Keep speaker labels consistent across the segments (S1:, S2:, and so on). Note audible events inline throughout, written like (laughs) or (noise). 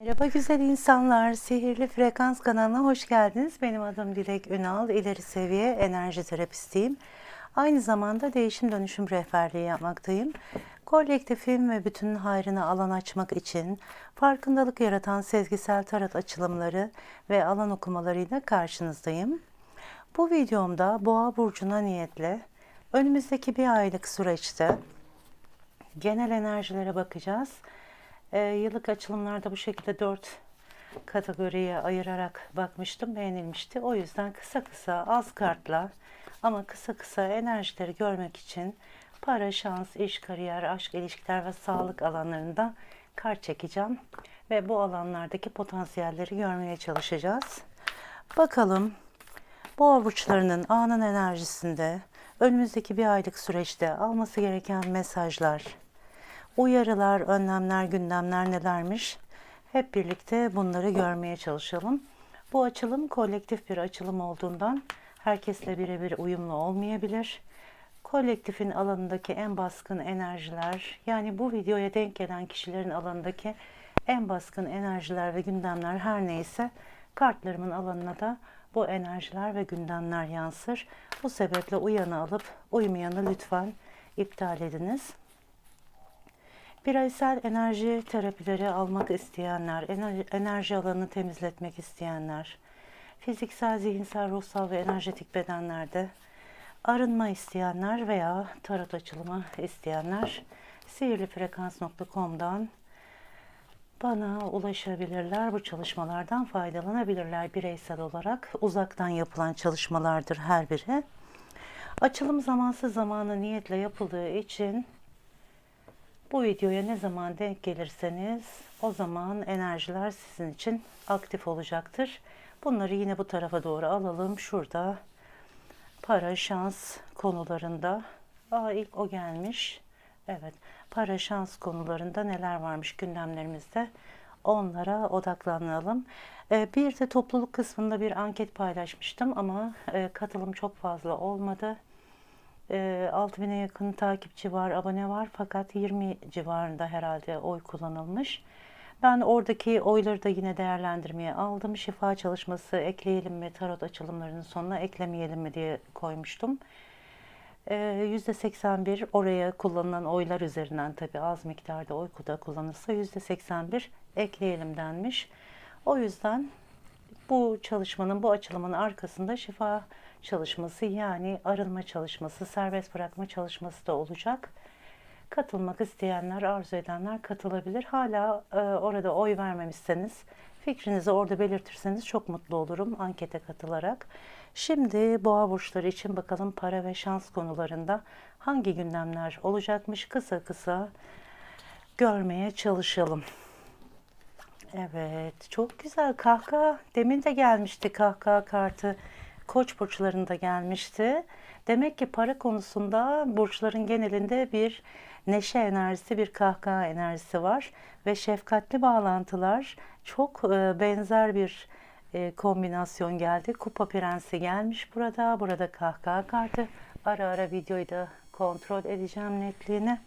S1: Merhaba güzel insanlar, Sihirli Frekans kanalına hoş geldiniz. Benim adım Dilek Ünal, ileri seviye enerji terapistiyim. Aynı zamanda değişim dönüşüm rehberliği yapmaktayım. Kolektifim ve bütün hayrına alan açmak için farkındalık yaratan sezgisel tarot açılımları ve alan okumalarıyla karşınızdayım. Bu videomda Boğa burcuna niyetle önümüzdeki bir aylık süreçte genel enerjilere bakacağız. Ee, yıllık açılımlarda bu şekilde dört kategoriye ayırarak bakmıştım. Beğenilmişti. O yüzden kısa kısa az kartla ama kısa kısa enerjileri görmek için para, şans, iş, kariyer, aşk, ilişkiler ve sağlık alanlarında kart çekeceğim. Ve bu alanlardaki potansiyelleri görmeye çalışacağız. Bakalım Boğa burçlarının anın enerjisinde önümüzdeki bir aylık süreçte alması gereken mesajlar, uyarılar, önlemler, gündemler nelermiş? Hep birlikte bunları görmeye çalışalım. Bu açılım kolektif bir açılım olduğundan herkesle birebir uyumlu olmayabilir. Kolektifin alanındaki en baskın enerjiler, yani bu videoya denk gelen kişilerin alanındaki en baskın enerjiler ve gündemler her neyse kartlarımın alanına da bu enerjiler ve gündemler yansır. Bu sebeple uyanı alıp uymayanı lütfen iptal ediniz. Bireysel enerji terapileri almak isteyenler, enerji, alanını temizletmek isteyenler, fiziksel, zihinsel, ruhsal ve enerjetik bedenlerde arınma isteyenler veya tarot açılımı isteyenler sihirlifrekans.com'dan bana ulaşabilirler. Bu çalışmalardan faydalanabilirler bireysel olarak. Uzaktan yapılan çalışmalardır her biri. Açılım zamansız zamanı niyetle yapıldığı için bu videoya ne zaman denk gelirseniz o zaman enerjiler sizin için aktif olacaktır. Bunları yine bu tarafa doğru alalım. Şurada para, şans konularında. Aa ilk o gelmiş. Evet. Para, şans konularında neler varmış gündemlerimizde. Onlara odaklanalım. Ee, bir de topluluk kısmında bir anket paylaşmıştım ama e, katılım çok fazla olmadı. E, 6000'e yakın takipçi var, abone var fakat 20 civarında herhalde oy kullanılmış. Ben oradaki oyları da yine değerlendirmeye aldım. Şifa çalışması ekleyelim mi, tarot açılımlarının sonuna eklemeyelim mi diye koymuştum. Ee, %81 oraya kullanılan oylar üzerinden tabi az miktarda oy da kullanırsa %81 ekleyelim denmiş. O yüzden bu çalışmanın, bu açılımın arkasında şifa çalışması yani arınma çalışması, serbest bırakma çalışması da olacak. Katılmak isteyenler, arzu edenler katılabilir. Hala e, orada oy vermemişseniz fikrinizi orada belirtirseniz çok mutlu olurum ankete katılarak. Şimdi boğa burçları için bakalım para ve şans konularında hangi gündemler olacakmış kısa kısa görmeye çalışalım. Evet, çok güzel kahkaha. Demin de gelmişti kahkaha kartı. Koç burçlarında gelmişti. Demek ki para konusunda burçların genelinde bir neşe enerjisi, bir kahkaha enerjisi var ve şefkatli bağlantılar çok e, benzer bir e, kombinasyon geldi. Kupa prensi gelmiş burada. Burada kahkaha kartı. Ara ara videoyu da kontrol edeceğim netliğini.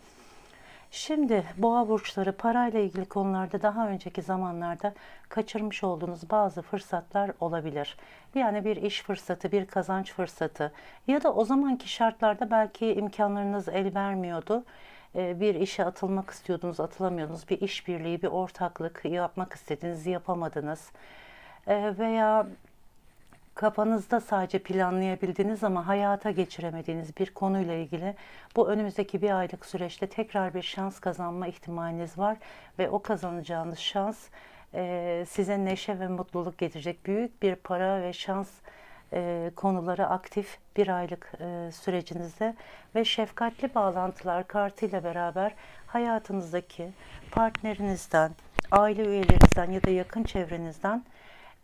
S1: Şimdi boğa burçları parayla ilgili konularda daha önceki zamanlarda kaçırmış olduğunuz bazı fırsatlar olabilir. Yani bir iş fırsatı, bir kazanç fırsatı ya da o zamanki şartlarda belki imkanlarınız el vermiyordu. Ee, Bir işe atılmak istiyordunuz, atılamıyordunuz. Bir işbirliği, bir ortaklık yapmak istediniz, yapamadınız. Ee, Veya kafanızda sadece planlayabildiğiniz ama hayata geçiremediğiniz bir konuyla ilgili bu önümüzdeki bir aylık süreçte tekrar bir şans kazanma ihtimaliniz var ve o kazanacağınız şans e, size neşe ve mutluluk getirecek büyük bir para ve şans e, konuları aktif bir aylık e, sürecinizde ve şefkatli bağlantılar kartıyla beraber hayatınızdaki partnerinizden, aile üyelerinizden ya da yakın çevrenizden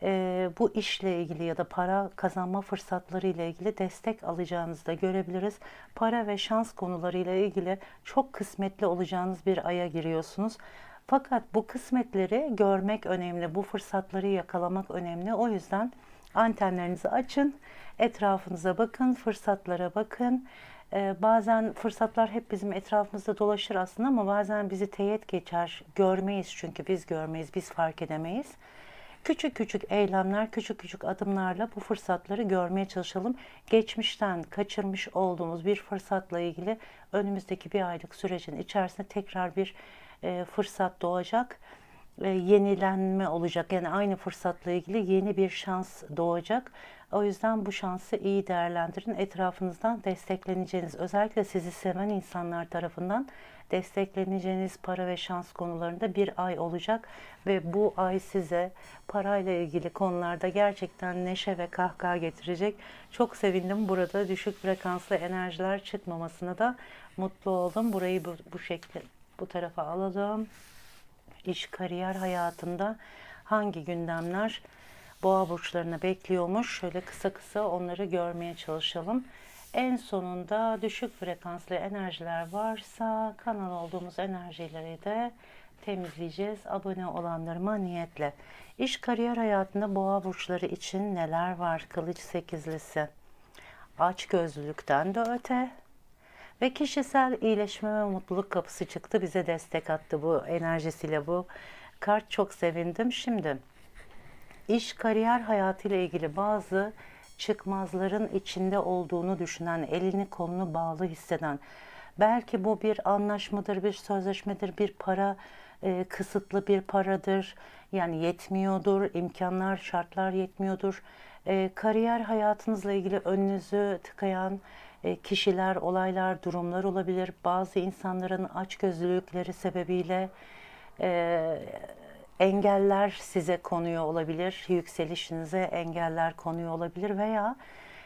S1: e, bu işle ilgili ya da para kazanma fırsatları ile ilgili destek alacağınızı da görebiliriz. Para ve şans konularıyla ilgili çok kısmetli olacağınız bir aya giriyorsunuz. Fakat bu kısmetleri görmek önemli, bu fırsatları yakalamak önemli. O yüzden antenlerinizi açın, etrafınıza bakın, fırsatlara bakın. Ee, bazen fırsatlar hep bizim etrafımızda dolaşır aslında ama bazen bizi teyit geçer. Görmeyiz çünkü biz görmeyiz, biz fark edemeyiz. Küçük küçük eylemler, küçük küçük adımlarla bu fırsatları görmeye çalışalım. Geçmişten kaçırmış olduğumuz bir fırsatla ilgili önümüzdeki bir aylık sürecin içerisinde tekrar bir e, fırsat doğacak. E, yenilenme olacak. Yani aynı fırsatla ilgili yeni bir şans doğacak. O yüzden bu şansı iyi değerlendirin. Etrafınızdan destekleneceğiniz, özellikle sizi seven insanlar tarafından destekleneceğiniz para ve şans konularında bir ay olacak ve bu ay size parayla ilgili konularda gerçekten neşe ve kahkaha getirecek. Çok sevindim burada düşük frekanslı enerjiler çıkmamasına da mutlu oldum. Burayı bu, bu şekilde bu tarafa alalım. İş kariyer hayatında hangi gündemler boğa burçlarına bekliyormuş. Şöyle kısa kısa onları görmeye çalışalım. En sonunda düşük frekanslı enerjiler varsa kanal olduğumuz enerjileri de temizleyeceğiz. Abone olanlarıma niyetle. İş kariyer hayatında boğa burçları için neler var? Kılıç sekizlisi. Aç gözlülükten de öte. Ve kişisel iyileşme ve mutluluk kapısı çıktı. Bize destek attı bu enerjisiyle bu kart. Çok sevindim. Şimdi iş kariyer hayatıyla ilgili bazı çıkmazların içinde olduğunu düşünen, elini kolunu bağlı hisseden, belki bu bir anlaşmadır, bir sözleşmedir, bir para e, kısıtlı bir paradır. Yani yetmiyordur, imkanlar, şartlar yetmiyordur. E, kariyer hayatınızla ilgili önünüzü tıkayan e, kişiler, olaylar, durumlar olabilir. Bazı insanların açgözlülükleri sebebiyle e, engeller size konuyor olabilir, yükselişinize engeller konuyor olabilir veya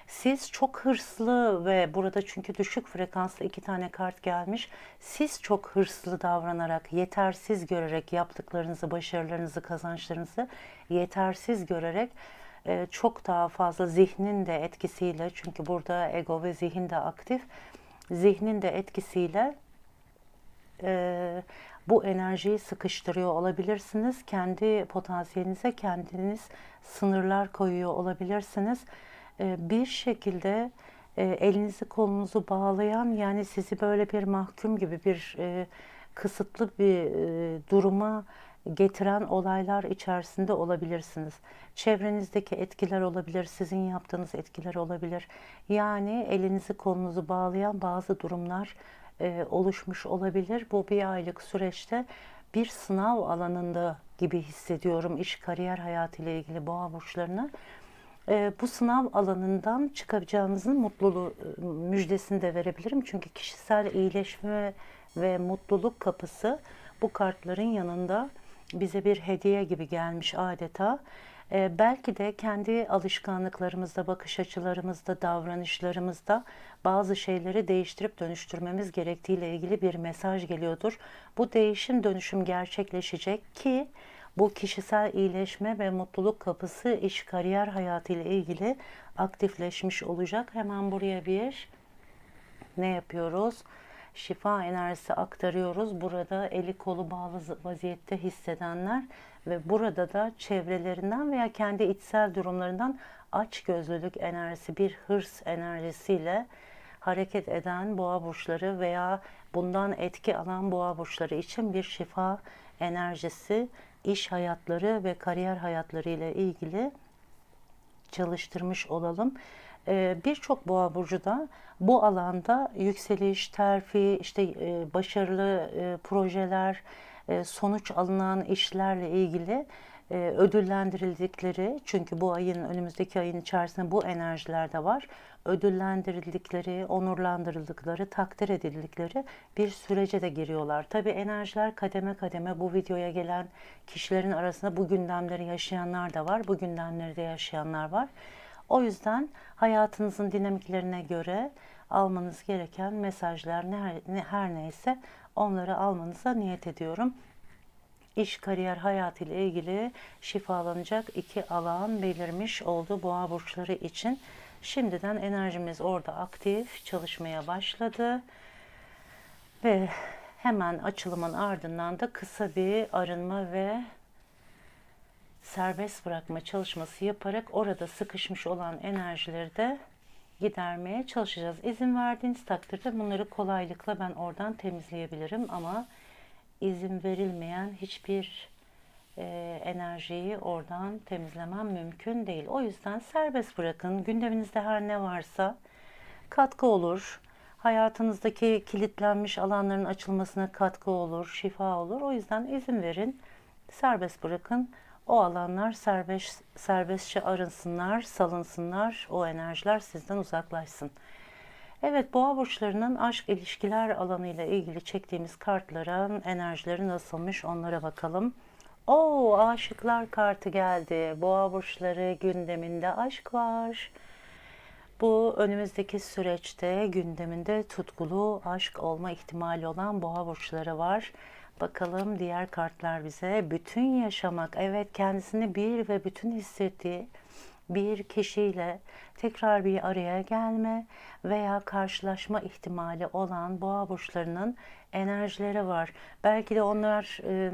S1: siz çok hırslı ve burada çünkü düşük frekanslı iki tane kart gelmiş. Siz çok hırslı davranarak, yetersiz görerek yaptıklarınızı, başarılarınızı, kazançlarınızı yetersiz görerek e, çok daha fazla zihnin de etkisiyle çünkü burada ego ve zihin de aktif. Zihnin de etkisiyle e, bu enerjiyi sıkıştırıyor olabilirsiniz. Kendi potansiyelinize kendiniz sınırlar koyuyor olabilirsiniz. E, bir şekilde e, elinizi kolunuzu bağlayan yani sizi böyle bir mahkum gibi bir e, kısıtlı bir duruma getiren olaylar içerisinde olabilirsiniz. Çevrenizdeki etkiler olabilir, sizin yaptığınız etkiler olabilir. Yani elinizi kolunuzu bağlayan bazı durumlar e, oluşmuş olabilir. Bu bir aylık süreçte bir sınav alanında gibi hissediyorum iş kariyer hayatı ile ilgili boğa burçlarına. E, bu sınav alanından çıkacağınızın mutluluğu e, müjdesini de verebilirim. Çünkü kişisel iyileşme ve mutluluk kapısı bu kartların yanında bize bir hediye gibi gelmiş adeta. Ee, belki de kendi alışkanlıklarımızda, bakış açılarımızda, davranışlarımızda bazı şeyleri değiştirip dönüştürmemiz gerektiğiyle ilgili bir mesaj geliyordur. Bu değişim dönüşüm gerçekleşecek ki bu kişisel iyileşme ve mutluluk kapısı iş kariyer hayatı ile ilgili aktifleşmiş olacak. Hemen buraya bir ne yapıyoruz? Şifa enerjisi aktarıyoruz. Burada eli kolu bağlı vaziyette hissedenler ve burada da çevrelerinden veya kendi içsel durumlarından aç gözlülük enerjisi, bir hırs enerjisiyle hareket eden boğa burçları veya bundan etki alan boğa burçları için bir şifa enerjisi, iş hayatları ve kariyer hayatları ile ilgili çalıştırmış olalım. Ee, birçok boğa burcu da bu alanda yükseliş, terfi, işte e, başarılı e, projeler, sonuç alınan işlerle ilgili e, ödüllendirildikleri çünkü bu ayın önümüzdeki ayın içerisinde bu enerjiler de var. Ödüllendirildikleri, onurlandırıldıkları, takdir edildikleri bir sürece de giriyorlar. Tabii enerjiler kademe kademe bu videoya gelen kişilerin arasında bu gündemleri yaşayanlar da var. Bu gündemleri de yaşayanlar var. O yüzden hayatınızın dinamiklerine göre almanız gereken mesajlar ne, her neyse onları almanıza niyet ediyorum. İş, kariyer, hayat ile ilgili şifalanacak iki alan belirmiş oldu boğa burçları için. Şimdiden enerjimiz orada aktif çalışmaya başladı. Ve hemen açılımın ardından da kısa bir arınma ve serbest bırakma çalışması yaparak orada sıkışmış olan enerjileri de gidermeye çalışacağız. İzin verdiğiniz takdirde bunları kolaylıkla ben oradan temizleyebilirim ama izin verilmeyen hiçbir e, enerjiyi oradan temizlemem mümkün değil. O yüzden serbest bırakın. Gündeminizde her ne varsa katkı olur. Hayatınızdaki kilitlenmiş alanların açılmasına katkı olur, şifa olur. O yüzden izin verin, serbest bırakın. O alanlar serbest, serbestçe arınsınlar, salınsınlar. O enerjiler sizden uzaklaşsın. Evet, boğa burçlarının aşk ilişkiler alanıyla ilgili çektiğimiz kartların enerjileri nasılmış onlara bakalım. Oo, aşıklar kartı geldi. Boğa burçları gündeminde aşk var. Bu önümüzdeki süreçte gündeminde tutkulu aşk olma ihtimali olan boğa burçları var. Bakalım diğer kartlar bize bütün yaşamak, evet kendisini bir ve bütün hissettiği bir kişiyle tekrar bir araya gelme veya karşılaşma ihtimali olan boğa burçlarının enerjileri var. Belki de onlar e,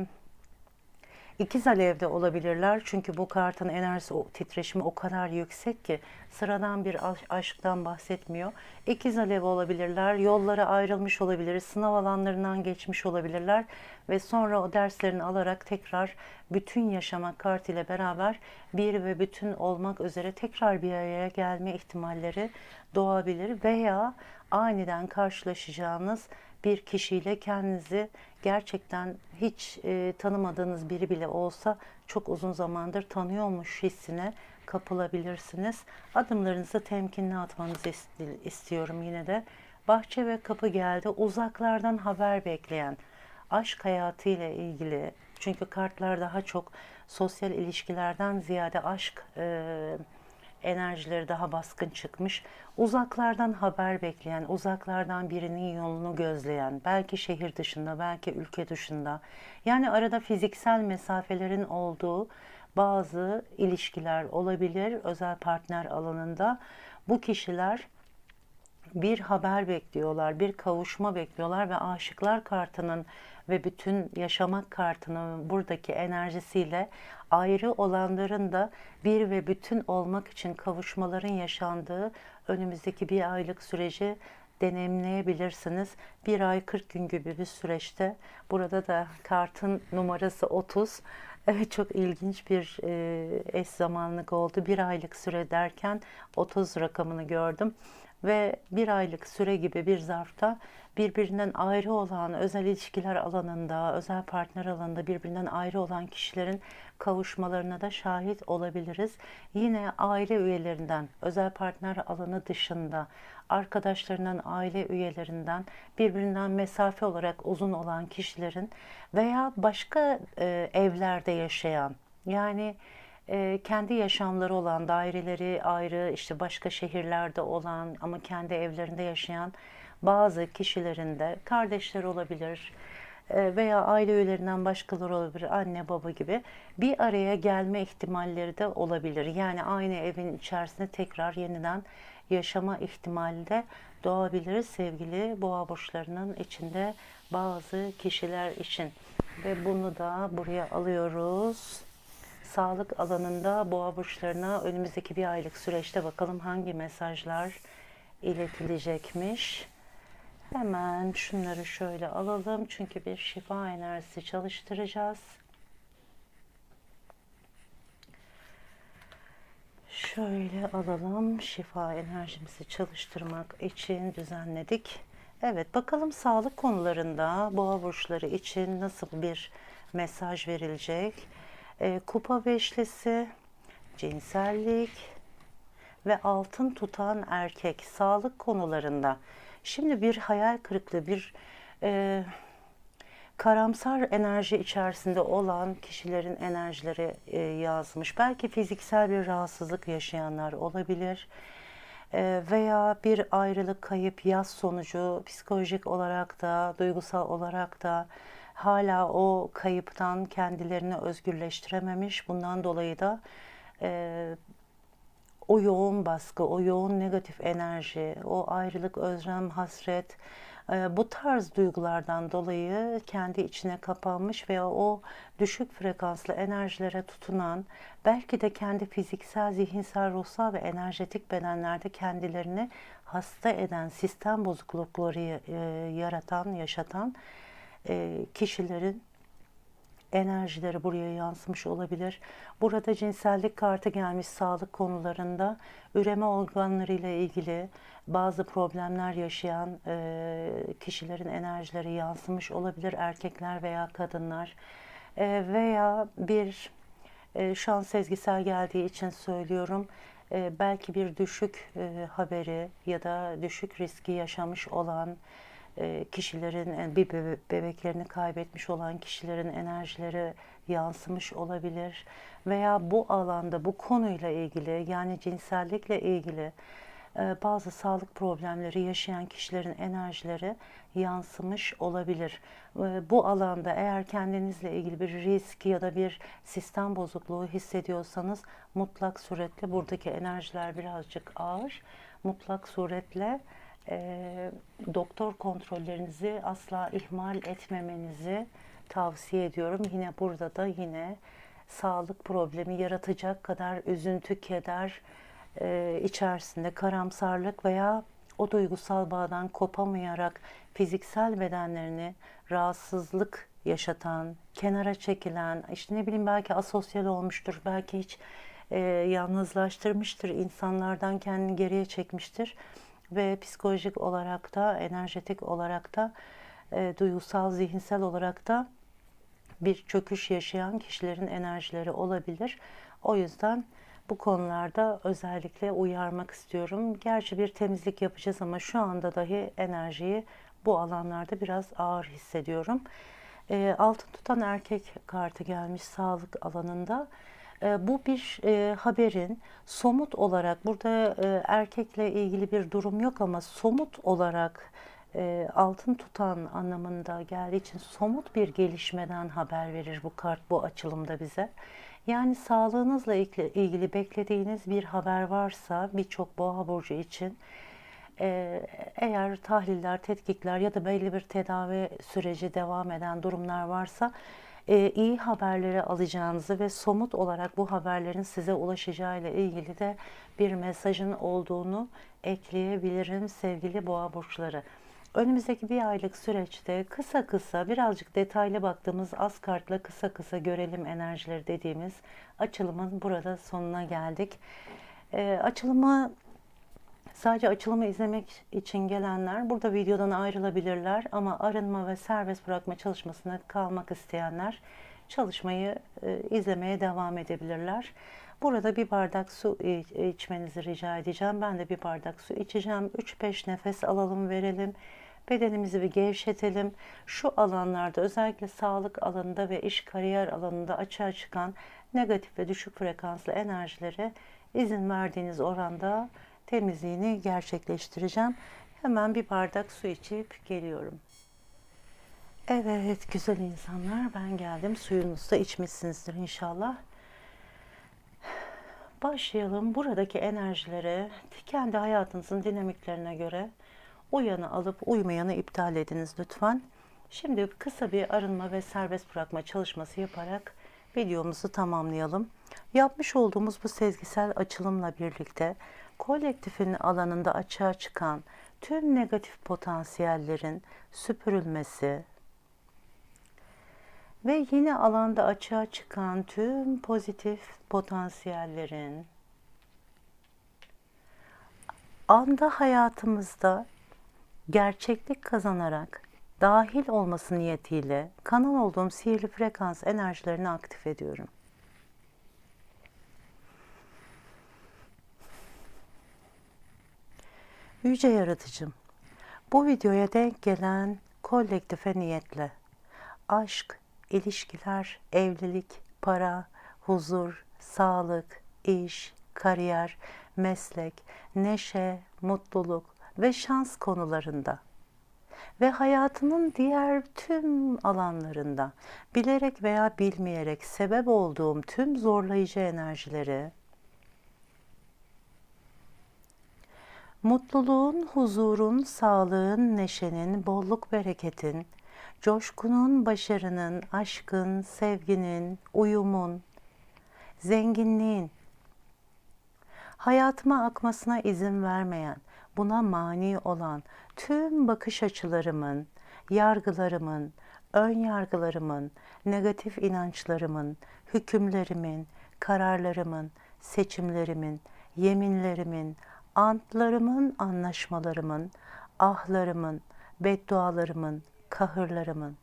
S1: İkiz alevde olabilirler. Çünkü bu kartın enerjisi, o titreşimi o kadar yüksek ki sıradan bir aşktan bahsetmiyor. İkiz alev olabilirler, yollara ayrılmış olabilir, sınav alanlarından geçmiş olabilirler. Ve sonra o derslerini alarak tekrar bütün yaşama kart ile beraber bir ve bütün olmak üzere tekrar bir araya gelme ihtimalleri doğabilir. Veya aniden karşılaşacağınız bir kişiyle kendinizi gerçekten hiç e, tanımadığınız biri bile olsa çok uzun zamandır tanıyormuş hissine kapılabilirsiniz. Adımlarınızı temkinli atmanızı istiyorum yine de. Bahçe ve kapı geldi. Uzaklardan haber bekleyen, aşk hayatı ile ilgili. Çünkü kartlar daha çok sosyal ilişkilerden ziyade aşk e, enerjileri daha baskın çıkmış. Uzaklardan haber bekleyen, uzaklardan birinin yolunu gözleyen, belki şehir dışında, belki ülke dışında. Yani arada fiziksel mesafelerin olduğu bazı ilişkiler olabilir özel partner alanında. Bu kişiler bir haber bekliyorlar, bir kavuşma bekliyorlar ve aşıklar kartının ve bütün yaşamak kartının buradaki enerjisiyle ayrı olanların da bir ve bütün olmak için kavuşmaların yaşandığı önümüzdeki bir aylık süreci deneyimleyebilirsiniz. Bir ay 40 gün gibi bir süreçte burada da kartın numarası 30. (laughs) Evet çok ilginç bir e, eş zamanlık oldu. Bir aylık süre derken 30 rakamını gördüm ve bir aylık süre gibi bir zarfta birbirinden ayrı olan özel ilişkiler alanında, özel partner alanında birbirinden ayrı olan kişilerin kavuşmalarına da şahit olabiliriz. Yine aile üyelerinden, özel partner alanı dışında, arkadaşlarından, aile üyelerinden birbirinden mesafe olarak uzun olan kişilerin veya başka e, evlerde yaşayan, yani e, kendi yaşamları olan, daireleri ayrı, işte başka şehirlerde olan ama kendi evlerinde yaşayan bazı kişilerin de kardeşler olabilir e, veya aile üyelerinden başkaları olabilir, anne baba gibi bir araya gelme ihtimalleri de olabilir. Yani aynı evin içerisinde tekrar yeniden yaşama ihtimali de doğabilir sevgili boğa burçlarının içinde bazı kişiler için. Ve bunu da buraya alıyoruz. Sağlık alanında boğa burçlarına önümüzdeki bir aylık süreçte bakalım hangi mesajlar iletilecekmiş. Hemen şunları şöyle alalım çünkü bir şifa enerjisi çalıştıracağız. Şöyle alalım şifa enerjimizi çalıştırmak için düzenledik. Evet bakalım sağlık konularında boğa burçları için nasıl bir mesaj verilecek? E, kupa beşlisi, cinsellik ve altın tutan erkek sağlık konularında Şimdi bir hayal kırıklığı, bir e, karamsar enerji içerisinde olan kişilerin enerjileri e, yazmış. Belki fiziksel bir rahatsızlık yaşayanlar olabilir. E, veya bir ayrılık, kayıp, yaz sonucu psikolojik olarak da, duygusal olarak da hala o kayıptan kendilerini özgürleştirememiş. Bundan dolayı da e, o yoğun baskı, o yoğun negatif enerji, o ayrılık, özlem, hasret, e, bu tarz duygulardan dolayı kendi içine kapanmış veya o düşük frekanslı enerjilere tutunan, belki de kendi fiziksel, zihinsel, ruhsal ve enerjetik bedenlerde kendilerini hasta eden, sistem bozuklukları e, yaratan, yaşatan e, kişilerin enerjileri buraya yansımış olabilir. Burada cinsellik kartı gelmiş sağlık konularında üreme organlarıyla ilgili bazı problemler yaşayan e, kişilerin enerjileri yansımış olabilir. Erkekler veya kadınlar E, veya bir e, şu an sezgisel geldiği için söylüyorum. E, belki bir düşük e, haberi ya da düşük riski yaşamış olan kişilerin e, bir bebe- bebeklerini kaybetmiş olan kişilerin enerjileri yansımış olabilir veya bu alanda bu konuyla ilgili yani cinsellikle ilgili e, bazı sağlık problemleri yaşayan kişilerin enerjileri yansımış olabilir. E, Bu alanda eğer kendinizle ilgili bir risk ya da bir sistem bozukluğu hissediyorsanız mutlak suretle buradaki enerjiler birazcık ağır. Mutlak suretle e, doktor kontrollerinizi asla ihmal etmemenizi tavsiye ediyorum. Yine burada da yine sağlık problemi yaratacak kadar üzüntü, keder e, içerisinde karamsarlık veya o duygusal bağdan kopamayarak fiziksel bedenlerini rahatsızlık yaşatan, kenara çekilen, işte ne bileyim belki asosyal olmuştur, belki hiç e, yalnızlaştırmıştır, insanlardan kendini geriye çekmiştir ve psikolojik olarak da, enerjetik olarak da, e, duygusal, zihinsel olarak da bir çöküş yaşayan kişilerin enerjileri olabilir. O yüzden bu konularda özellikle uyarmak istiyorum. Gerçi bir temizlik yapacağız ama şu anda dahi enerjiyi bu alanlarda biraz ağır hissediyorum. E, altın tutan erkek kartı gelmiş sağlık alanında. E, bu bir e, haberin somut olarak burada e, erkekle ilgili bir durum yok ama somut olarak e, altın tutan anlamında geldiği için somut bir gelişmeden haber verir bu kart bu açılımda bize. Yani sağlığınızla ilgili, ilgili beklediğiniz bir haber varsa birçok boğa burcu için e, eğer tahliller, tetkikler ya da belli bir tedavi süreci devam eden durumlar varsa e, iyi haberleri alacağınızı ve somut olarak bu haberlerin size ulaşacağı ile ilgili de bir mesajın olduğunu ekleyebilirim sevgili boğa burçları. Önümüzdeki bir aylık süreçte kısa kısa birazcık detaylı baktığımız az kartla kısa kısa görelim enerjileri dediğimiz açılımın burada sonuna geldik. E, açılımı Sadece açılımı izlemek için gelenler burada videodan ayrılabilirler ama arınma ve serbest bırakma çalışmasına kalmak isteyenler çalışmayı e, izlemeye devam edebilirler. Burada bir bardak su içmenizi rica edeceğim. Ben de bir bardak su içeceğim. 3-5 nefes alalım verelim. Bedenimizi bir gevşetelim. Şu alanlarda özellikle sağlık alanında ve iş kariyer alanında açığa çıkan negatif ve düşük frekanslı enerjilere izin verdiğiniz oranda temizliğini gerçekleştireceğim. Hemen bir bardak su içip geliyorum. Evet güzel insanlar ben geldim. Suyunuzu da içmişsinizdir inşallah. Başlayalım. Buradaki enerjilere kendi hayatınızın dinamiklerine göre uyanı alıp uymayanı iptal ediniz lütfen. Şimdi kısa bir arınma ve serbest bırakma çalışması yaparak videomuzu tamamlayalım. Yapmış olduğumuz bu sezgisel açılımla birlikte kolektifin alanında açığa çıkan tüm negatif potansiyellerin süpürülmesi ve yine alanda açığa çıkan tüm pozitif potansiyellerin anda hayatımızda gerçeklik kazanarak dahil olması niyetiyle kanal olduğum sihirli frekans enerjilerini aktif ediyorum. Yüce Yaratıcım, bu videoya denk gelen kolektife niyetle aşk, ilişkiler, evlilik, para, huzur, sağlık, iş, kariyer, meslek, neşe, mutluluk ve şans konularında ve hayatının diğer tüm alanlarında bilerek veya bilmeyerek sebep olduğum tüm zorlayıcı enerjileri Mutluluğun, huzurun, sağlığın, neşenin, bolluk bereketin, coşkunun, başarının, aşkın, sevginin, uyumun, zenginliğin, hayatıma akmasına izin vermeyen, buna mani olan tüm bakış açılarımın, yargılarımın, ön yargılarımın, negatif inançlarımın, hükümlerimin, kararlarımın, seçimlerimin, yeminlerimin, antlarımın, anlaşmalarımın, ahlarımın, beddualarımın, kahırlarımın,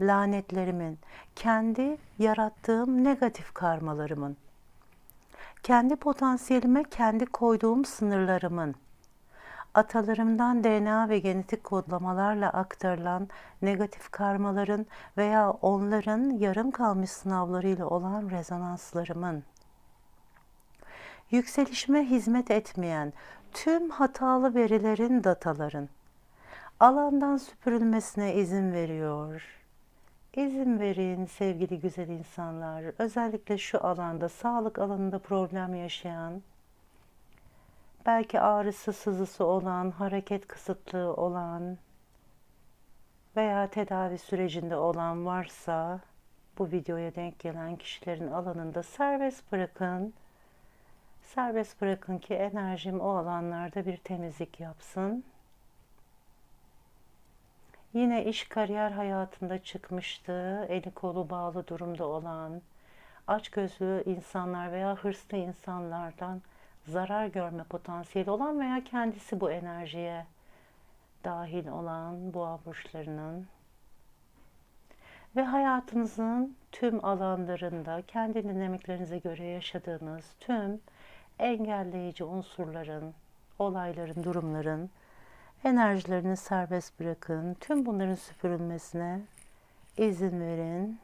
S1: lanetlerimin, kendi yarattığım negatif karmalarımın, kendi potansiyelime kendi koyduğum sınırlarımın, atalarımdan DNA ve genetik kodlamalarla aktarılan negatif karmaların veya onların yarım kalmış sınavlarıyla olan rezonanslarımın, yükselişime hizmet etmeyen tüm hatalı verilerin, dataların alandan süpürülmesine izin veriyor. İzin verin sevgili güzel insanlar. Özellikle şu alanda, sağlık alanında problem yaşayan, belki ağrısı, sızısı olan, hareket kısıtlığı olan veya tedavi sürecinde olan varsa bu videoya denk gelen kişilerin alanında serbest bırakın. Serbest bırakın ki enerjim o alanlarda bir temizlik yapsın. Yine iş kariyer hayatında çıkmıştı. Eli kolu bağlı durumda olan, açgözlü insanlar veya hırslı insanlardan zarar görme potansiyeli olan veya kendisi bu enerjiye dahil olan boğa burçlarının ve hayatınızın tüm alanlarında kendi dinamiklerinize göre yaşadığınız tüm engelleyici unsurların, olayların, durumların enerjilerini serbest bırakın. Tüm bunların süpürülmesine izin verin.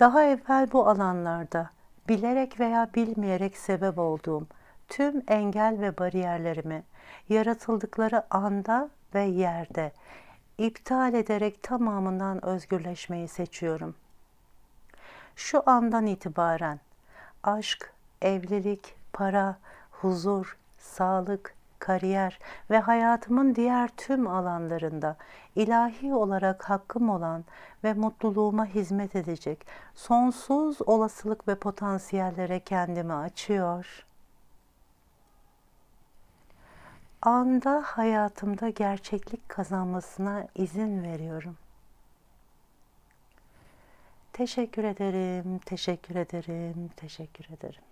S1: Daha evvel bu alanlarda bilerek veya bilmeyerek sebep olduğum tüm engel ve bariyerlerimi yaratıldıkları anda ve yerde iptal ederek tamamından özgürleşmeyi seçiyorum. Şu andan itibaren aşk, evlilik, para, huzur, sağlık, kariyer ve hayatımın diğer tüm alanlarında ilahi olarak hakkım olan ve mutluluğuma hizmet edecek sonsuz olasılık ve potansiyellere kendimi açıyor. Anda hayatımda gerçeklik kazanmasına izin veriyorum. Teşekkür ederim, teşekkür ederim, teşekkür ederim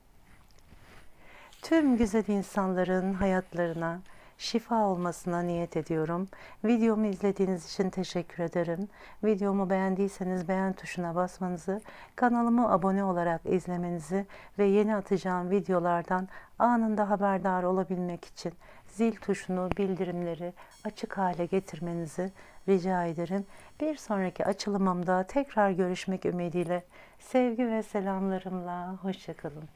S1: tüm güzel insanların hayatlarına şifa olmasına niyet ediyorum. Videomu izlediğiniz için teşekkür ederim. Videomu beğendiyseniz beğen tuşuna basmanızı, kanalıma abone olarak izlemenizi ve yeni atacağım videolardan anında haberdar olabilmek için zil tuşunu, bildirimleri açık hale getirmenizi rica ederim. Bir sonraki açılımımda tekrar görüşmek ümidiyle sevgi ve selamlarımla hoşçakalın.